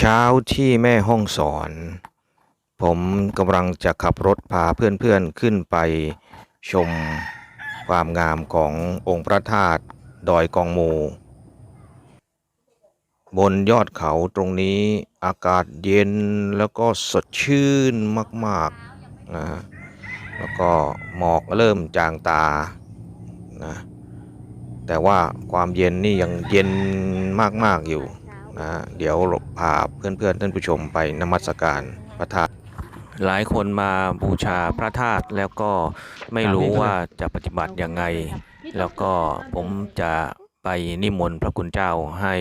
เช้าที่แม่ห้องสอน ผมกำลังจะขับรถพาเพื่อนๆขึ้นไปชมความงามขององค์พระธาตุดอยกองมู บนยอดเขาตรงนี้อากาศเย็นแล้วก็สดชื่นมากๆนะแล้วก็หมอกเริ่มจางตานะแต่ว่าความเย็นนี่ยังเย็นมากๆอยู่ นะเดี๋ยวพาเพื่อนๆท่านผู้ชมไปนมัสการพระธาตุหลายคนมาบูชาพระธาตุแล้วก็ไม่รู้ว่าจะปฏิบัติยังไง แล้วก็ผมจะไปนิมนต์พระคุณเจ้าให้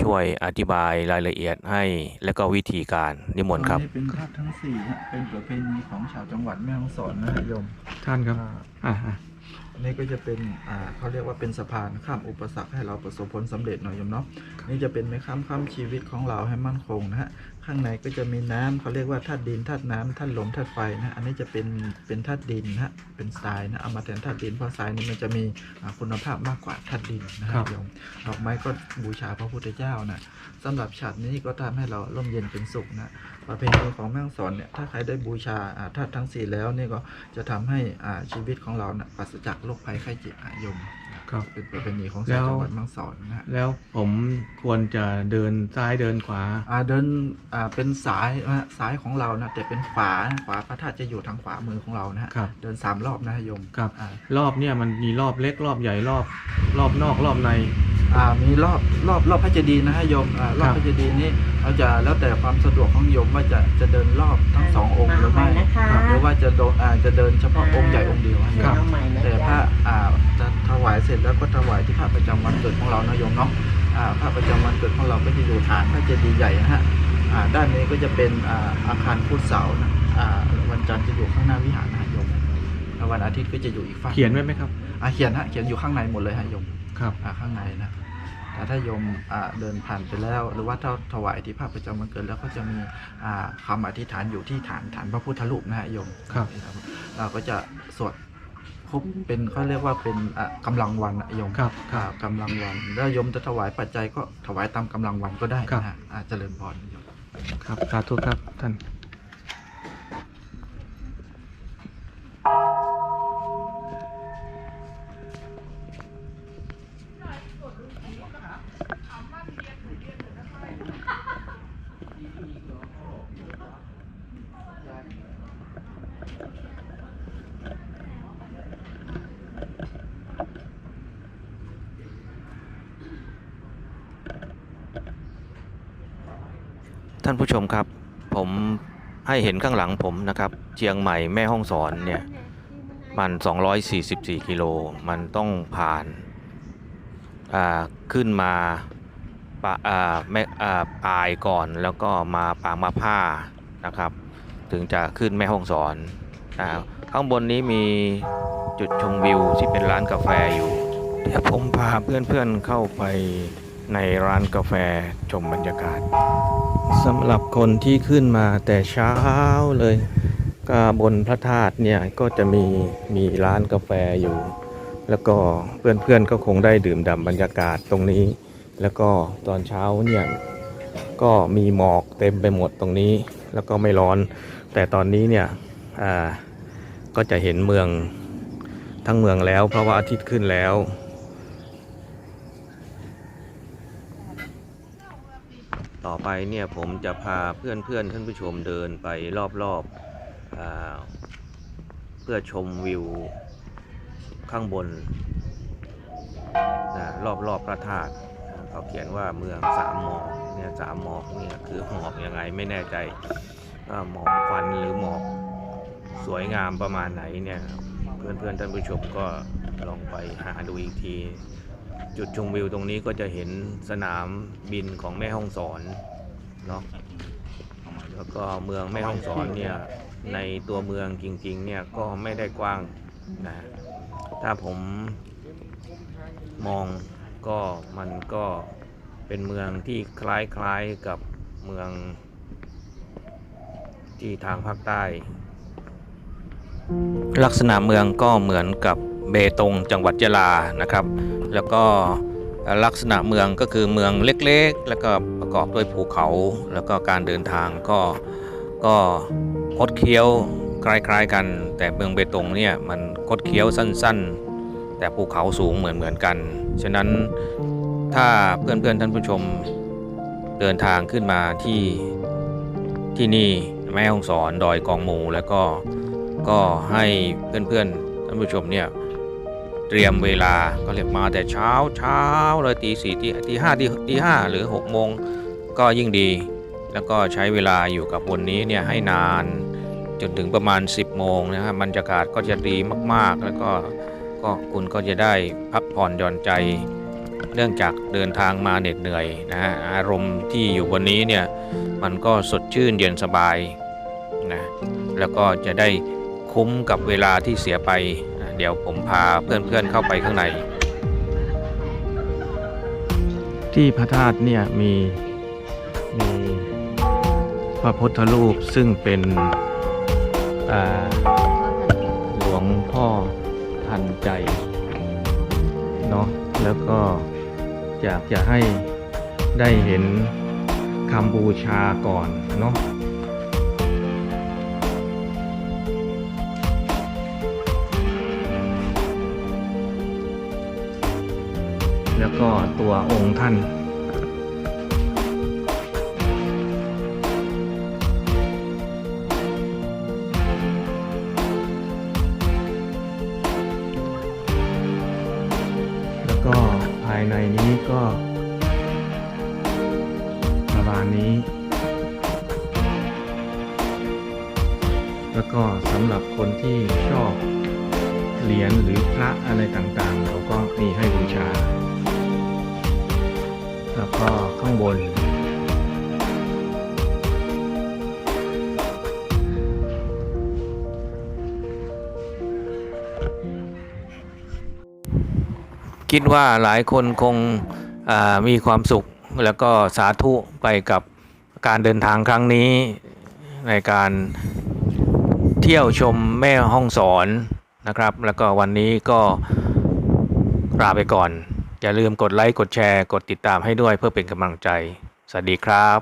ช่วยอธิบายรายละเอียดให้และก็วิธีการนิมนต์ครับอันนี้เป็นธาตุทั้งสี่ฮะเป็นประเพณีของชาวจังหวัดแม่ฮ่องสอนนะฮะโยมท่านครับอ่าอ่าอ่าอั นี่ก็จะเป็นอ่าเขาเรียกว่าเป็นสะพานข้ามอุปสรรคให้เราประสบผลสำเร็จหน่อยโยมเนาะนี่จะเป็นไม้ข้ามข้ามชีวิตของเราให้มั่นคงนะฮะ ข้างในก็จะมีน้ำเขาเรียกว่าธาตุดินธาตุน้ำธาตุลมธาตุไฟนะฮะอันนี้จะเป็นเป็นธาตุดินนะฮะเป็นทรายนะเอามาแทนธาตุดินเพราะทรายนี่มันจะมีอ่าคุณภาพมากกว่าธาตุดินนะฮะโยมดอกไม้ก็บูชาพระพุทธเจ้านะสำหรับฉัดนี้ก็ทำให้เราร่มเย็นเป็นสุขนะประเพณีของแม่ฮ่องสอนเนี่ยถ้าใครได้บูชาอ่าธาตุทั้งสี่แล้วนี่ก็จะทำให้อ่าชีวิตของเรานะปราศจากโรคภัยไข้เจ็บอายม ครับ เป็นประเพณีของแล้ชาววจังหวัดแม่ฮ่องสอนนะฮะแล้วผมควรจะเดินซ้ายเดินขวา อ่าเดินอ่าเป็นสายนะฮะสายของเรานะแต่เป็นขวาขวาพระธาตุจะอยู่ทางขวามือของเรานะฮะครับ เดินสามรอบนะฮะโยมครับ อ่ารอบเนี่ยมันมีรอบเล็กรอบใหญ่รอบ รอบนอกรอบในอ่า มีรอบรอบรอบพระเจดีย์นะฮะโยมอ่ารอบครับพระเจดีย์นี้เราจะแล้วแต่ความสะดวกของโยมว่าจะจะเดินรอบทั้งสององค์หรือไม่มาใหม่นะคะหรือว่าจะโดนอ่าจะเดินเฉพาะองค์ใหญ่องค์เดียวฮะโยเดี๋ยวมเอาใหม่นะแต่พระจ๊ะอ่าจะถวายเสร็จแล้วก็ถวายที่พระประจำวันเกิดของเรานะโยมเนาะอ่าพระประจำวันเกิดของเราก็จะอยู่ฐานพระเจดีย์ใหญ่นะฮะอ่าด้านนี้ก็จะเป็นอ่าอาคารพุทธเสานะอ่าวันจันทร์จะอยู่ข้างหน้าวิหารนะฮะโยมแล้ววันอาทิตย์ก็จะอยู่อีกฝั่งเขียนไว้ไหมครับอ่าเขียนฮะเขียนอยู่ข้างในหมดเลยฮะโยม ครับอ่าข้างในนะแต่ถ้าโยมอ่าเดินผ่านไปแล้ว หรือว่าถ้าถวายที่พระประจำวันเกิดแล้วก็จะมีอ่าคำอธิษฐานอยู่ที่ฐานฐานพระพุทธรูปนะฮะโยมครับเราก็จะสวดครบเป็นเขาเรียกว่าเป็นอะกำลังวันอะโยมครับคอ่ารับกำลังวัน แล้วโยมจะถวายปัจจัยก็ถวายตามกำลังวันก็ได้ครับนะฮะอาจเจริญพรโยมครับสาธุครับท่าน ท่านผู้ชมครับ ผมให้เห็นข้างหลังผมนะครับเชียงใหม่แม่ห้องสอนเนี่ยมัน 244 กิโล มันต้องผ่านอ่าขึ้นมาปะอ่าแม่อ่าปลายก่อนแล้วก็มาปางมาผ้านะครับ ถึงจะขึ้นแม่ห้องสอนอ่าข้างบนนี้มีจุดชมวิวที่เป็นร้านกาแฟอยู่เดี๋ยวผมพาเพื่อนๆเข้าไปในร้านกาแฟชมบรรยากาศ สำหรับคนที่ขึ้นมาแต่เช้าเลยก็บนพระธาตุเนี่ยก็จะมีมีร้านกาแฟอยู่ แล้วก็เพื่อนๆก็คงได้ดื่มด่ำบรรยากาศตรงนี้ แล้วก็ตอนเช้าเนี่ยก็มีหมอกเต็มไปหมดตรงนี้ แล้วก็ไม่ร้อน แต่ตอนนี้เนี่ยอ่าก็จะเห็นเมืองทั้งเมืองแล้ว เพราะว่าอาทิตย์ขึ้นแล้ว ต่อไปเนี่ยผมจะพาเพื่อนเพื่อนท่านผู้ชมเดินไปรอบๆอาเพื่อชมวิวข้างบนนะรอบๆพระธาตุเขาเขียนว่าเมืองสามหมอกเนี่ยสามหมอกเนี่ยคือหมอกยังไงไม่แน่ใจหมอกควันหรือหมอกสวยงามประมาณไหนเนี่ยเพื่อนๆท่านผู้ชมก็ลองไปหาดูอีกที จุดชมวิวตรงนี้ก็จะเห็นสนามบินของแม่ฮ่องสอนเนาะแล้วก็เมืองแม่ฮ่องสอนเนี่ยในตัวเมืองจริงๆเนี่ยก็ไม่ได้กว้างนะถ้าผมมองก็มันก็เป็นเมืองที่คล้ายๆกับเมืองที่ทางภาคใต้ ลักษณะเมืองก็เหมือนกับ เบตงจังหวัดยะลานะครับ แล้วก็ลักษณะเมืองก็คือเมืองเล็กๆ แล้วก็ประกอบด้วยภูเขา แล้วก็การเดินทางก็ก็คดเคี้ยวคล้ายๆกัน แต่เมืองเบตงเนี่ยมันคดเคี้ยวสั้นๆ แต่ภูเขาสูงเหมือนๆกัน ฉะนั้นถ้าเพื่อนๆท่านผู้ชมเดินทางขึ้นมาที่ที่นี่แม่ฮ่องสอนดอยกองมูแล้วก็ก็ให้เพื่อนๆท่านผู้ชมเนี่ย เตรียมเวลาก็เรียกมาแต่เช้าเช้าเลยตีสี่ตีตีห้าตีตีห้าหรือหกโมงก็ยิ่งดี แล้วก็ใช้เวลาอยู่กับบนนี้เนี่ยให้นานจนถึงประมาณ 10 โมงนะครับบรรยากาศก็จะดีมากๆ แล้วก็ก็คุณก็จะได้พักผ่อนหย่อนใจ เนื่องจากเดินทางมาเหน็ดเหนื่อยนะฮะอารมณ์ที่อยู่บนนี้เนี่ยมันก็สดชื่นเย็นสบายนะแล้วก็จะได้คุ้มกับเวลาที่เสียไป เดี๋ยวผมพาเพื่อนๆเข้าไปข้างใน ที่พระธาตุเนี่ยมีมีพระพุทธรูปซึ่งเป็นหลวงพ่อทันใจเนาะแล้วก็อยากจะให้ได้เห็นคำบูชาก่อนเนาะ แล้วก็ตัวองค์ท่านแล้วก็ภายในนี้ก็ประมาณนี้ แล้วก็สำหรับคนที่ชอบเหรียญหรือพระอะไรต่างๆ เราก็มีให้บูชา ก็ข้างบน คิดว่าหลายคนคงมีความสุขแล้วก็สาธุไปกับการเดินทางครั้งนี้ในการเที่ยวชมแม่ห้องสอนนะครับ แล้วก็วันนี้ก็ลาไปก่อน อย่าลืมกดไลค์ กดแชร์ กดติดตามให้ด้วยเพื่อเป็นกำลังใจ สวัสดีครับ